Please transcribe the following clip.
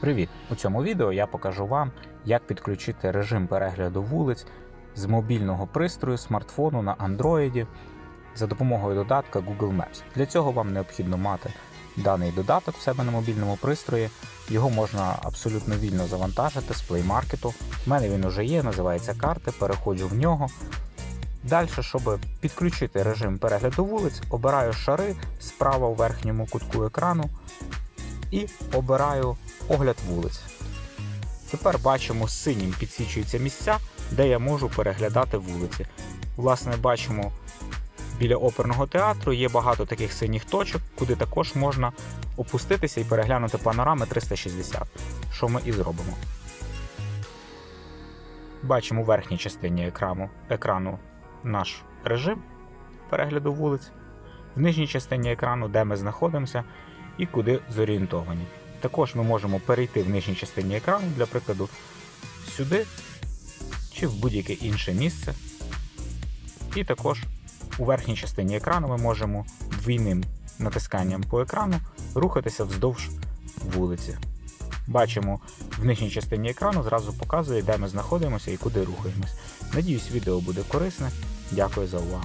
Привіт! У цьому відео я покажу вам, як підключити режим перегляду вулиць з мобільного пристрою смартфону на Android за допомогою додатка Google Maps. Для цього вам необхідно мати даний додаток в себе на мобільному пристрої. Його можна абсолютно вільно завантажити з Play Market. У мене він уже є, називається карти, переходжу в нього. Далі, щоб підключити режим перегляду вулиць, обираю шари справа у верхньому кутку екрану і обираю огляд вулиць. Тепер бачимо синім підсвічуються місця, де я можу переглядати вулиці. Власне, бачимо біля оперного театру є багато таких синіх точок, куди також можна опуститися і переглянути панорами 360, що ми і зробимо. Бачимо у верхній частині екрану, екрану наш режим перегляду вулиць, в нижній частині екрану, де ми знаходимося і куди зорієнтовані. Також ми можемо перейти в нижній частині екрану, для прикладу, сюди чи в будь-яке інше місце. І також у верхній частині екрану ми можемо двійним натисканням по екрану рухатися вздовж вулиці. Бачимо, в нижній частині екрану зразу показує, де ми знаходимося і куди рухаємось. Надіюсь, відео буде корисне. Дякую за увагу.